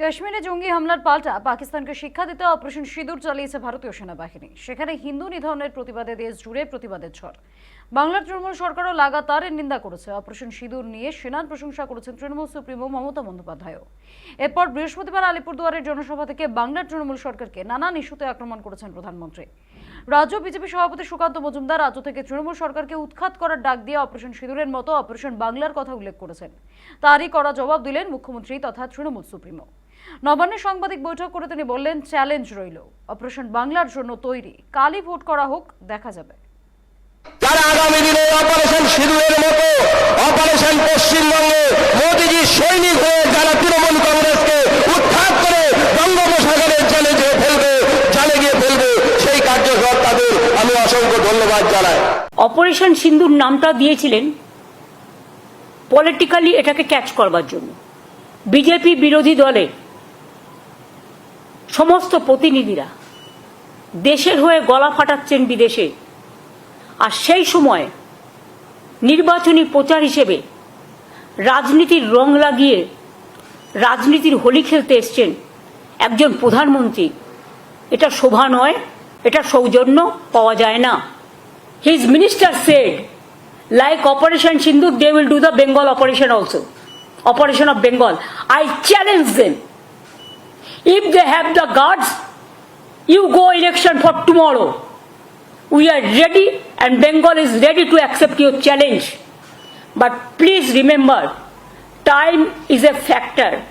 কাশ্মীরে জঙ্গি হামলার পাল্টা পাকিস্তানকে শিক্ষা দিতে অপারেশন সিঁদুর চালিয়েছে ভারতীয় সেনাবাহিনী। সেখানে হিন্দু নিধনের প্রতিবাদে দেশ জুড়ে প্রতিবাদের ঝড়। বাংলার তৃণমূল সরকারও লাগাতার এর নিন্দা করেছে। অপারেশন সিঁদুর নিয়ে সেনার প্রশংসা করেছেন তৃণমূল সুপ্রিমো মমতা বন্দ্যোপাধ্যায়ও। এরপর বৃহস্পতিবার আলিপুরদুয়ারের জনসভা থেকে বাংলার তৃণমূল সরকারকে নানান ইস্যুতে আক্রমণ করেছেন প্রধানমন্ত্রী। রাজ্য বিজেপি সভাপতি সুকান্ত মজুমদার রাজ্য থেকে তৃণমূল সরকারকে উৎখাত করার ডাক দিয়ে অপারেশন সিঁদুরের মতো অপারেশন বাংলার কথা উল্লেখ করেছেন। তারই করা জবাব দিলেন মুখ্যমন্ত্রী তথা তৃণমূল সুপ্রিমো। নবান্নে সাংবাদিক বৈঠক করে তিনি বললেন চ্যালেঞ্জ রইল। অপারেশন বাংলার জন্য তৈরি। কালই ভোট করা হোক দেখা যাবে। তারা আগামী দিনে অপারেশন সিঁদুরের মতো অপারেশন পশ্চিমবঙ্গে মোদীজি সৈনিক হয়ে যারা তৃণমূল কংগ্রেসকে উৎখাত করে বঙ্গোপসাগরের জলে গিয়ে ফেলবে জলে গিয়ে ফেলবে সেই কার্যকর্তাদের আমি অসংখ্য ধন্যবাদ জানাই। অপারেশন সিন্দুর নামটা দিয়েছিলেন পলিটিক্যালি এটাকে ক্যাচ করবার জন্য। বিজেপি বিরোধী দলের সমস্ত প্রতিনিধিরা দেশের হয়ে গলা ফাটাচ্ছেন বিদেশে। আর সেই সময় নির্বাচনী প্রচার হিসেবে রাজনীতির রং লাগিয়ে রাজনীতির হোলি খেলতে এসছেন একজন প্রধানমন্ত্রী। এটা শোভা নয়, এটা সৌজন্য, পাওয়া যায় না। His minister said like operation Sindhu they will do the Bengal operation also. Operation of Bengal I challenge them if they have the guards you go election for tomorrow. We are ready and bengal is ready to accept your challenge. But please remember time is a factor